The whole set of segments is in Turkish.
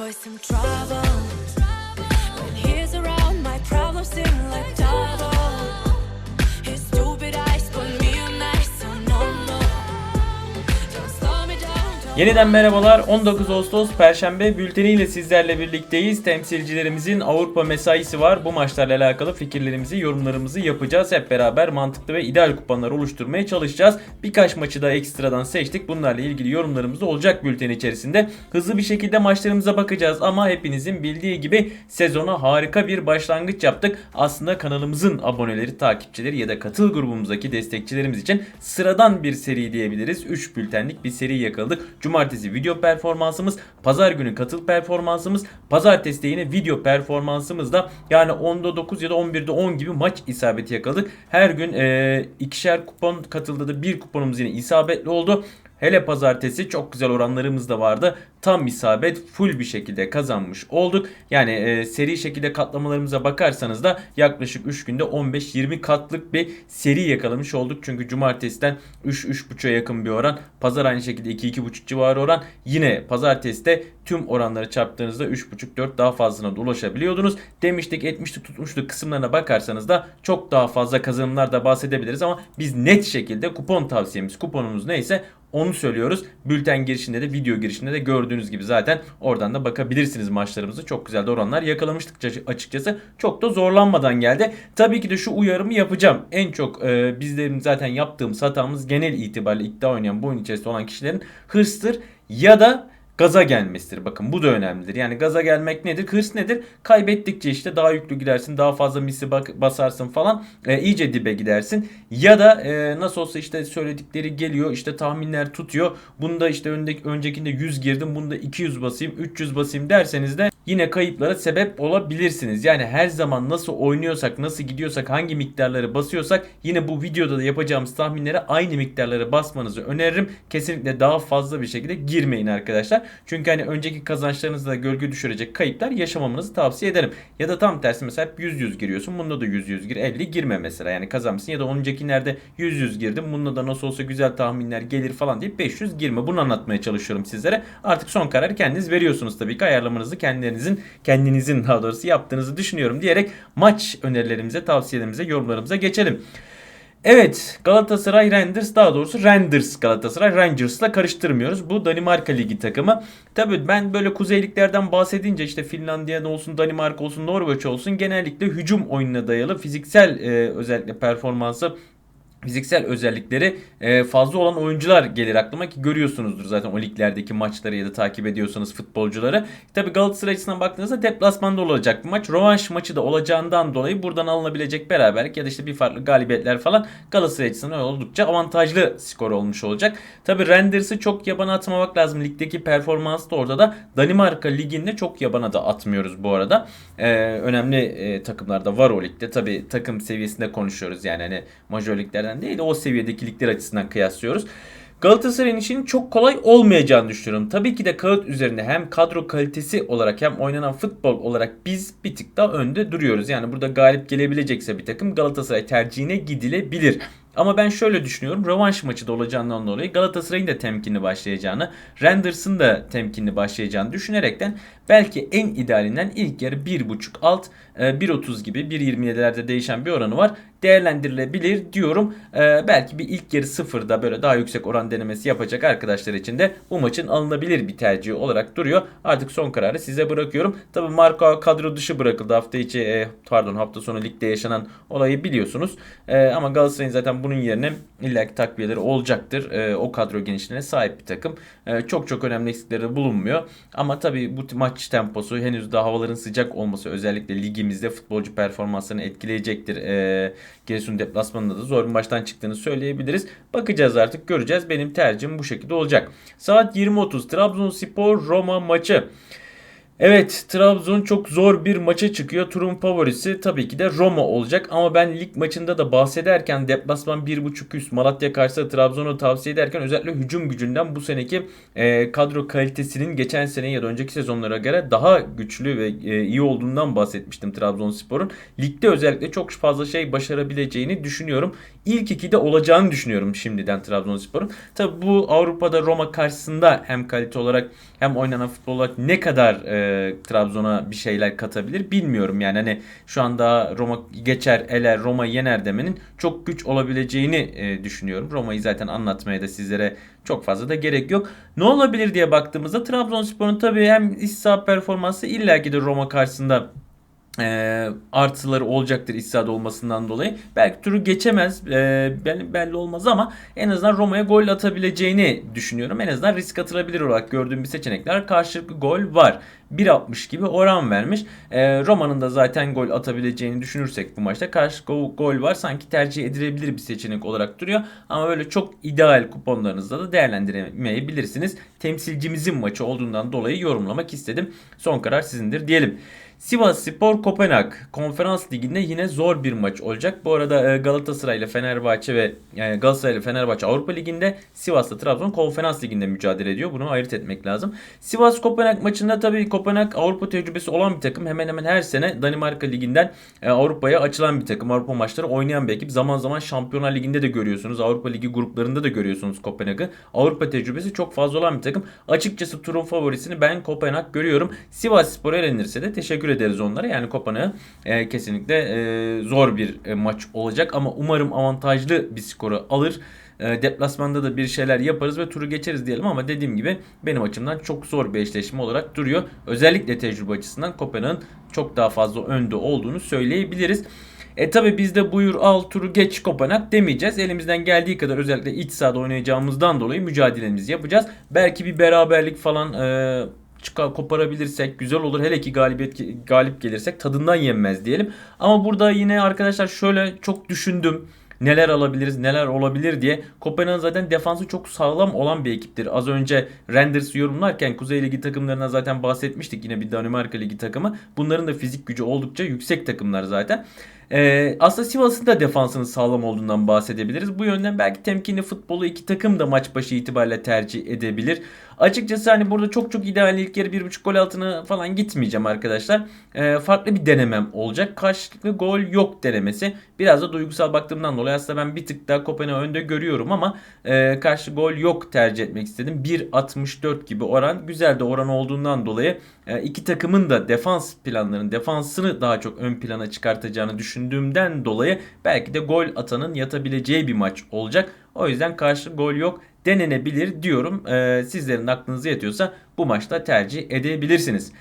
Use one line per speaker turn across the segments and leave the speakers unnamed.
boy some trouble.
Yeniden merhabalar. 19 Ağustos Perşembe bülteniyle sizlerle birlikteyiz. Temsilcilerimizin Avrupa mesaisi var. Bu maçlarla alakalı fikirlerimizi, yorumlarımızı yapacağız. Hep beraber mantıklı ve ideal kuponlar oluşturmaya çalışacağız. Birkaç maçı da ekstradan seçtik. Bunlarla ilgili yorumlarımız olacak bülten içerisinde. Hızlı bir şekilde maçlarımıza bakacağız ama hepinizin bildiği gibi sezona harika bir başlangıç yaptık. Aslında kanalımızın aboneleri, takipçileri ya da katıl grubumuzdaki destekçilerimiz için sıradan bir seri diyebiliriz. 3 bültenlik bir seri yakaladık. Cumartesi video performansımız, pazar günü katıl performansımız, pazartesi de yine video performansımızda yani 10'da 9 ya da 11'de 10 gibi maç isabeti yakaladık. Her gün e, ikişer kupon katıldı da bir kuponumuz yine isabetli oldu. Hele pazartesi çok güzel oranlarımız da vardı. Tam isabet full bir şekilde kazanmış olduk. Yani e, seri şekilde katlamalarımıza bakarsanız da yaklaşık 3 günde 15-20 katlık bir seri yakalamış olduk. Çünkü cumartesiden 3-3.5'a yakın bir oran. Pazar aynı şekilde 2-2.5 civarı oran. Yine pazartesi de tüm oranları çarptığınızda 3.5-4 daha fazlasına da ulaşabiliyordunuz. Demiştik etmiştik tutmuştuk kısımlarına bakarsanız da çok daha fazla kazanımlar da bahsedebiliriz ama biz net şekilde kupon tavsiyemiz kuponumuz neyse onu söylüyoruz. Bülten girişinde de video girişinde de gördüğünüz gibi zaten oradan da bakabilirsiniz maçlarımızı. Çok güzel de oranlar yakalamıştık açıkçası. Çok da zorlanmadan geldi. Tabii ki de şu uyarımı yapacağım. En çok e, bizlerin zaten yaptığımız hatamız genel itibariyle iddia oynayan bu oyun içerisinde olan kişilerin hırstır ya da gaza gelmesidir. Bakın bu da önemlidir. Yani gaza gelmek nedir? Hırs nedir? Kaybettikçe işte daha yüklü gidersin, daha fazla misli bak- basarsın falan. E, iyice dibe gidersin. Ya da e, nasıl olsa işte söyledikleri geliyor, işte tahminler tutuyor. Bunda işte öndeki, öncekinde 100 girdim, bunda 200 basayım, 300 basayım derseniz de yine kayıplara sebep olabilirsiniz. Yani her zaman nasıl oynuyorsak, nasıl gidiyorsak, hangi miktarları basıyorsak yine bu videoda da yapacağımız tahminlere aynı miktarları basmanızı öneririm. Kesinlikle daha fazla bir şekilde girmeyin arkadaşlar. Çünkü hani önceki kazançlarınızda gölge düşürecek kayıplar yaşamamanızı tavsiye ederim. Ya da tam tersi mesela 100-100 giriyorsun. Bunda da 100-100 gir. 50 girme mesela. Yani kazanmışsın. Ya da öncekilerde 100-100 girdim. Bunda da nasıl olsa güzel tahminler gelir falan deyip 500 girme. Bunu anlatmaya çalışıyorum sizlere. Artık son kararı kendiniz veriyorsunuz tabii ki. Ayarlamanızı kendinizin, kendinizin daha doğrusu yaptığınızı düşünüyorum diyerek maç önerilerimize, tavsiyelerimize, yorumlarımıza geçelim. Evet Galatasaray Renders daha doğrusu Renders Galatasaray Rangers'la karıştırmıyoruz. Bu Danimarka Ligi takımı. Tabii ben böyle kuzeyliklerden bahsedince işte Finlandiya olsun Danimarka olsun Norveç olsun genellikle hücum oyununa dayalı fiziksel e, özellikle performansı fiziksel özellikleri e, fazla olan oyuncular gelir aklıma ki görüyorsunuzdur zaten o liglerdeki maçları ya da takip ediyorsanız futbolcuları. Tabi Galatasaray açısından baktığınızda deplasmanda olacak bir maç. Rövanş maçı da olacağından dolayı buradan alınabilecek beraberlik ya da işte bir farklı galibiyetler falan Galatasaray açısından oldukça avantajlı skor olmuş olacak. Tabi Renders'ı çok yabana atmamak lazım. Ligdeki performans da orada da Danimarka liginde çok yabana da atmıyoruz bu arada. E, önemli e, takımlar da var o ligde. Tabi takım seviyesinde konuşuyoruz yani hani majör liglerden değil de o seviyedeki ligler açısından kıyaslıyoruz. Galatasaray'ın işinin çok kolay olmayacağını düşünüyorum. Tabii ki de kağıt üzerinde hem kadro kalitesi olarak hem oynanan futbol olarak biz bir tık daha önde duruyoruz. Yani burada galip gelebilecekse bir takım Galatasaray tercihine gidilebilir. Ama ben şöyle düşünüyorum. Rövanş maçı da olacağından dolayı Galatasaray'ın da temkinli başlayacağını, Renders'ın da temkinli başlayacağını düşünerekten belki en idealinden ilk yarı 1.5 alt, e, 1.30 gibi 1.27'lerde değişen bir oranı var. Değerlendirilebilir diyorum. E, belki bir ilk yarı sıfırda böyle daha yüksek oran denemesi yapacak arkadaşlar için de bu maçın alınabilir bir tercihi olarak duruyor. Artık son kararı size bırakıyorum. Tabi Marco kadro dışı bırakıldı hafta içi e, pardon hafta sonu ligde yaşanan olayı biliyorsunuz. E, ama Galatasaray'ın zaten bunun yerine illaki takviyeleri olacaktır. E, o kadro genişliğine sahip bir takım. E, çok çok önemli eksikleri bulunmuyor. Ama tabii bu maç temposu henüz daha havaların sıcak olması özellikle ligimizde futbolcu performanslarını etkileyecektir. E, Giresun deplasmanında da zor bir maçtan çıktığını söyleyebiliriz. Bakacağız artık göreceğiz. Benim tercihim bu şekilde olacak. Saat 20.30 Trabzonspor Roma maçı. Evet Trabzon çok zor bir maça çıkıyor. Turun favorisi tabii ki de Roma olacak. Ama ben lig maçında da bahsederken deplasman 1.5 üst Malatya karşısında Trabzon'u tavsiye ederken özellikle hücum gücünden bu seneki e, kadro kalitesinin geçen sene ya da önceki sezonlara göre daha güçlü ve e, iyi olduğundan bahsetmiştim Trabzonspor'un. Ligde özellikle çok fazla şey başarabileceğini düşünüyorum. İlk ikide olacağını düşünüyorum şimdiden Trabzonspor'un. Tabii bu Avrupa'da Roma karşısında hem kalite olarak hem oynanan futbol olarak ne kadar e, e, Trabzon'a bir şeyler katabilir bilmiyorum yani hani şu anda Roma geçer eler Roma yener demenin çok güç olabileceğini e, düşünüyorum. Roma'yı zaten anlatmaya da sizlere çok fazla da gerek yok. Ne olabilir diye baktığımızda Trabzonspor'un tabii hem iç performansı illaki de Roma karşısında e, artıları olacaktır iç sahada olmasından dolayı. Belki turu geçemez e, belli, olmaz ama en azından Roma'ya gol atabileceğini düşünüyorum. En azından risk atılabilir olarak gördüğüm bir seçenekler karşılıklı gol var. 1.60 gibi oran vermiş. E, Roma'nın da zaten gol atabileceğini düşünürsek bu maçta gol, gol var. Sanki tercih edilebilir bir seçenek olarak duruyor. Ama böyle çok ideal kuponlarınızda da değerlendiremeyebilirsiniz. Temsilcimizin maçı olduğundan dolayı yorumlamak istedim. Son karar sizindir diyelim. Sivas Spor Kopenhag Konferans Ligi'nde yine zor bir maç olacak. Bu arada e, Galatasaray ile Fenerbahçe ve yani Galatasaray ile Fenerbahçe Avrupa Ligi'nde Sivas'la Trabzon Konferans Ligi'nde mücadele ediyor. Bunu ayırt etmek lazım. Sivas Kopenhag maçında tabii Kopenhag Avrupa tecrübesi olan bir takım. Hemen hemen her sene Danimarka Ligi'nden e, Avrupa'ya açılan bir takım. Avrupa maçları oynayan bir ekip. Zaman zaman Şampiyonlar Ligi'nde de görüyorsunuz. Avrupa Ligi gruplarında da görüyorsunuz Kopenhag'ı. Avrupa tecrübesi çok fazla olan bir takım. Açıkçası turun favorisini ben Kopenhag görüyorum. Sivas Spor elenirse de teşekkür ederiz onlara. Yani Kopenhag'ı e, kesinlikle e, zor bir e, maç olacak ama umarım avantajlı bir skoru alır. E, deplasmanda da bir şeyler yaparız ve turu geçeriz diyelim ama dediğim gibi benim açımdan çok zor bir eşleşme olarak duruyor. Özellikle tecrübe açısından Kopenhag'ın çok daha fazla önde olduğunu söyleyebiliriz. E tabi biz de buyur al turu geç Kopenhag demeyeceğiz. Elimizden geldiği kadar özellikle iç sahada oynayacağımızdan dolayı mücadelemizi yapacağız. Belki bir beraberlik falan e, çıkar koparabilirsek güzel olur. Hele ki galibiyet galip gelirsek tadından yenmez diyelim. Ama burada yine arkadaşlar şöyle çok düşündüm. Neler alabiliriz, neler olabilir diye. Kopenhag'ın zaten defansı çok sağlam olan bir ekiptir. Az önce Renders'ı yorumlarken Kuzey Ligi takımlarına zaten bahsetmiştik. Yine bir Danimarka Ligi takımı. Bunların da fizik gücü oldukça yüksek takımlar zaten. Ee, aslında Sivas'ın da defansının sağlam olduğundan bahsedebiliriz. Bu yönden belki temkinli futbolu iki takım da maç başı itibariyle tercih edebilir. Açıkçası hani burada çok çok ideal ilk yarı 1.5 gol altına falan gitmeyeceğim arkadaşlar. Ee, farklı bir denemem olacak. Karşılıklı gol yok denemesi. Biraz da duygusal baktığımdan dolayı aslında ben bir tık daha Kopenhag'ı önde görüyorum ama e, karşı gol yok tercih etmek istedim. 1.64 gibi oran. Güzel de oran olduğundan dolayı e, iki takımın da defans planlarının defansını daha çok ön plana çıkartacağını düşündüğümden dolayı belki de gol atanın yatabileceği bir maç olacak. O yüzden karşı gol yok denenebilir diyorum. Ee, sizlerin aklınıza yatıyorsa bu maçta tercih edebilirsiniz.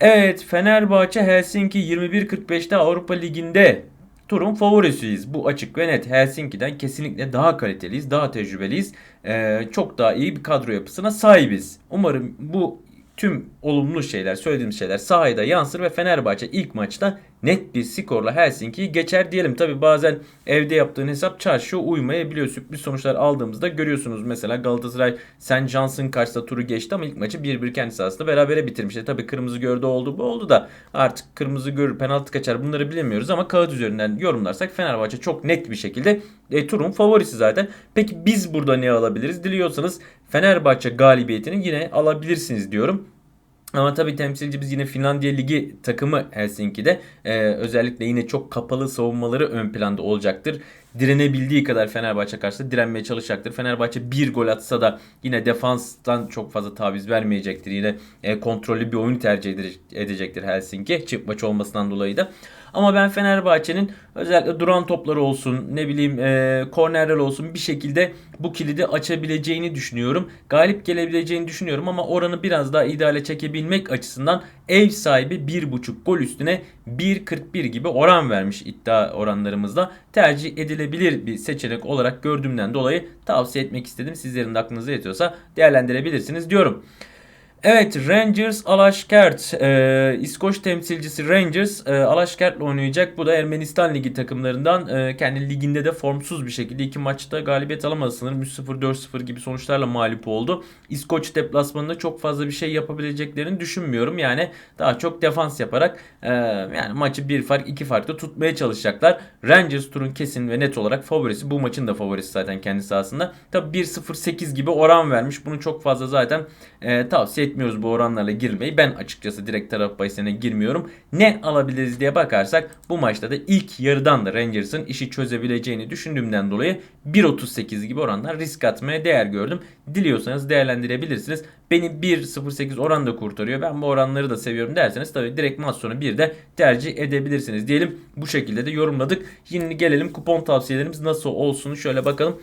Evet Fenerbahçe Helsinki 21.45'te Avrupa Ligi'nde turun favorisiyiz. Bu açık ve net. Helsinki'den kesinlikle daha kaliteliyiz, daha tecrübeliyiz. Ee, çok daha iyi bir kadro yapısına sahibiz. Umarım bu tüm olumlu şeyler, söylediğim şeyler sahada yansır ve Fenerbahçe ilk maçta net bir skorla Helsinki'yi geçer diyelim. Tabi bazen evde yaptığın hesap çarşıya uymayabiliyor. Sürpriz sonuçlar aldığımızda görüyorsunuz. Mesela Galatasaray St. Johnson karşısında turu geçti ama ilk maçı 1-1 kendi sahasında berabere bitirmişti. Tabi kırmızı gördü oldu bu oldu da artık kırmızı görür penaltı kaçar bunları bilemiyoruz ama kağıt üzerinden yorumlarsak Fenerbahçe çok net bir şekilde e, turun favorisi zaten. Peki biz burada ne alabiliriz? Diliyorsanız Fenerbahçe galibiyetini yine alabilirsiniz diyorum. Ama tabii temsilcimiz yine Finlandiya Ligi takımı Helsinki'de. Ee, özellikle yine çok kapalı savunmaları ön planda olacaktır. Direnebildiği kadar Fenerbahçe karşısında direnmeye çalışacaktır. Fenerbahçe bir gol atsa da yine defanstan çok fazla taviz vermeyecektir. Yine e, kontrollü bir oyun tercih edecektir Helsinki. Çift maç olmasından dolayı da. Ama ben Fenerbahçe'nin özellikle duran topları olsun ne bileyim e, kornerler olsun bir şekilde bu kilidi açabileceğini düşünüyorum. Galip gelebileceğini düşünüyorum ama oranı biraz daha ideale çekebilmek açısından ev sahibi 1.5 gol üstüne 1.41 gibi oran vermiş iddia oranlarımızda. Tercih edilebilir bir seçenek olarak gördüğümden dolayı tavsiye etmek istedim. Sizlerin de aklınıza yetiyorsa değerlendirebilirsiniz diyorum. Evet Rangers Alaşkert e, İskoç temsilcisi Rangers e, Alaşkert'le oynayacak. Bu da Ermenistan Ligi takımlarından e, kendi liginde de formsuz bir şekilde iki maçta galibiyet alamadı sanırım 3-0 4-0 gibi sonuçlarla mağlup oldu. İskoç deplasmanında çok fazla bir şey yapabileceklerini düşünmüyorum. Yani daha çok defans yaparak e, yani maçı bir fark iki farklı tutmaya çalışacaklar. Rangers turun kesin ve net olarak favorisi. Bu maçın da favorisi zaten kendi sahasında. Tabi 1-0-8 gibi oran vermiş. Bunu çok fazla zaten e, tavsiye etmiyoruz bu oranlarla girmeyi. Ben açıkçası direkt taraf bahisine girmiyorum. Ne alabiliriz diye bakarsak bu maçta da ilk yarıdan da Rangers'ın işi çözebileceğini düşündüğümden dolayı 1.38 gibi oranlar risk atmaya değer gördüm. Diliyorsanız değerlendirebilirsiniz. Beni 1.08 oran da kurtarıyor. Ben bu oranları da seviyorum derseniz tabii direkt maç sonu 1 de tercih edebilirsiniz diyelim. Bu şekilde de yorumladık. Şimdi gelelim kupon tavsiyelerimiz nasıl olsun şöyle bakalım.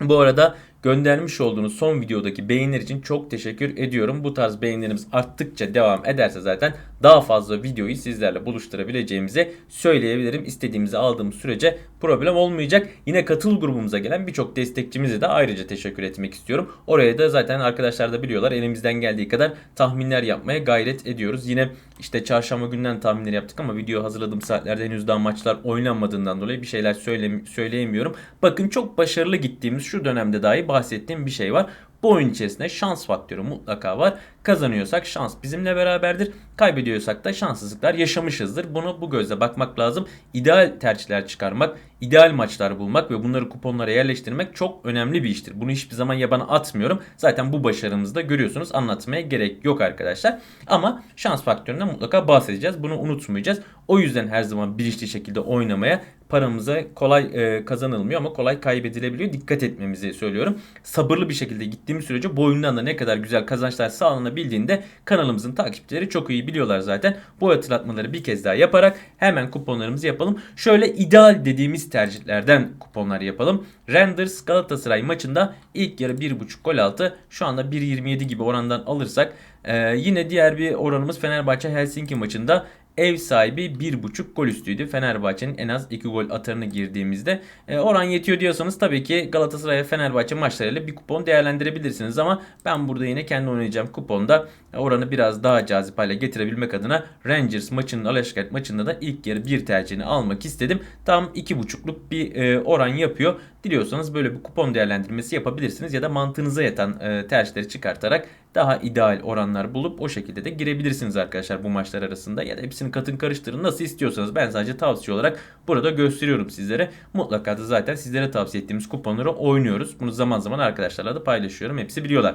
Bu arada göndermiş olduğunuz son videodaki beğeniler için çok teşekkür ediyorum. Bu tarz beğenilerimiz arttıkça devam ederse zaten daha fazla videoyu sizlerle buluşturabileceğimizi söyleyebilirim. İstediğimizi aldığımız sürece problem olmayacak. Yine katıl grubumuza gelen birçok destekçimize de ayrıca teşekkür etmek istiyorum. Oraya da zaten arkadaşlar da biliyorlar elimizden geldiği kadar tahminler yapmaya gayret ediyoruz. Yine işte çarşamba günden tahminleri yaptık ama video hazırladığım saatlerde henüz daha maçlar oynanmadığından dolayı bir şeyler söyle, söyleyemiyorum. Bakın çok başarılı gittiğimiz şu dönemde dahi bahsettiğim bir şey var. Bu oyun içerisinde şans faktörü mutlaka var. Kazanıyorsak şans bizimle beraberdir. Kaybediyorsak da şanssızlıklar yaşamışızdır. Bunu bu gözle bakmak lazım. İdeal tercihler çıkarmak, ideal maçlar bulmak ve bunları kuponlara yerleştirmek çok önemli bir iştir. Bunu hiçbir zaman yabana atmıyorum. Zaten bu başarımızı da görüyorsunuz. Anlatmaya gerek yok arkadaşlar. Ama şans faktöründen mutlaka bahsedeceğiz. Bunu unutmayacağız. O yüzden her zaman bilinçli şekilde oynamaya paramıza kolay e, kazanılmıyor ama kolay kaybedilebiliyor. Dikkat etmemizi söylüyorum. Sabırlı bir şekilde gittiğimiz sürece bu oyundan da ne kadar güzel kazançlar sağlanabildiğinde kanalımızın takipçileri çok iyi biliyorlar zaten. Bu hatırlatmaları bir kez daha yaparak hemen kuponlarımızı yapalım. Şöyle ideal dediğimiz tercihlerden kuponlar yapalım. Renders Galatasaray maçında ilk yarı 1.5 gol altı. Şu anda 1.27 gibi orandan alırsak e, yine diğer bir oranımız Fenerbahçe Helsinki maçında ev sahibi 1.5 gol üstüydü. Fenerbahçe'nin en az 2 gol atarını girdiğimizde. E, oran yetiyor diyorsanız tabii ki Galatasaray ve Fenerbahçe maçlarıyla bir kupon değerlendirebilirsiniz ama ben burada yine kendi oynayacağım kuponda oranı biraz daha cazip hale getirebilmek adına Rangers maçının Alaşkat maçında da ilk yarı bir tercihini almak istedim. Tam 2.5'luk bir e, oran yapıyor. Diliyorsanız böyle bir kupon değerlendirmesi yapabilirsiniz ya da mantığınıza yatan e, tercihleri çıkartarak daha ideal oranlar bulup o şekilde de girebilirsiniz arkadaşlar bu maçlar arasında ya da hepsini katın karıştırın nasıl istiyorsanız ben sadece tavsiye olarak burada gösteriyorum sizlere. Mutlaka da zaten sizlere tavsiye ettiğimiz kuponları oynuyoruz. Bunu zaman zaman arkadaşlarla da paylaşıyorum. Hepsi biliyorlar.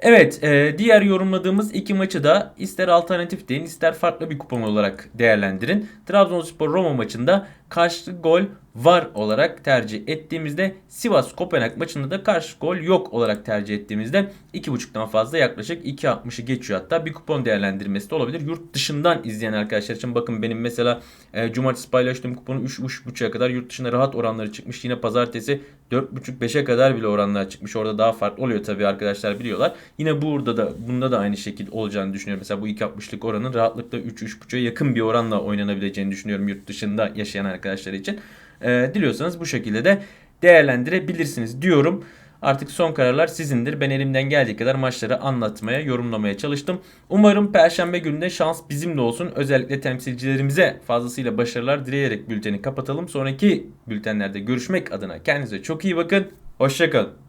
Evet e, diğer yorumladığımız iki maçı da ister alternatif deyin ister farklı bir kupon olarak değerlendirin. Trabzonspor Roma maçında karşı gol var olarak tercih ettiğimizde Sivas Kopenhag maçında da karşı gol yok olarak tercih ettiğimizde 2.5'tan fazla yaklaşık 2.60'ı geçiyor hatta bir kupon değerlendirmesi de olabilir. Yurt dışından izleyen arkadaşlar için bakın benim mesela e, cumartesi paylaştığım kuponu 3.5'a kadar yurt dışında rahat oranları çıkmış. Yine pazartesi 4.5-5'e kadar bile oranlar çıkmış. Orada daha farklı oluyor tabii arkadaşlar biliyorlar. Yine burada da bunda da aynı şekilde olacağını düşünüyorum. Mesela bu 2.60'lık oranın rahatlıkla 3-3.5'a yakın bir oranla oynanabileceğini düşünüyorum yurt dışında yaşayan arkadaşlar için. E, diliyorsanız bu şekilde de değerlendirebilirsiniz diyorum. Artık son kararlar sizindir. Ben elimden geldiği kadar maçları anlatmaya, yorumlamaya çalıştım. Umarım perşembe gününde şans bizimle olsun. Özellikle temsilcilerimize fazlasıyla başarılar dileyerek bülteni kapatalım. Sonraki bültenlerde görüşmek adına kendinize çok iyi bakın. Hoşçakalın.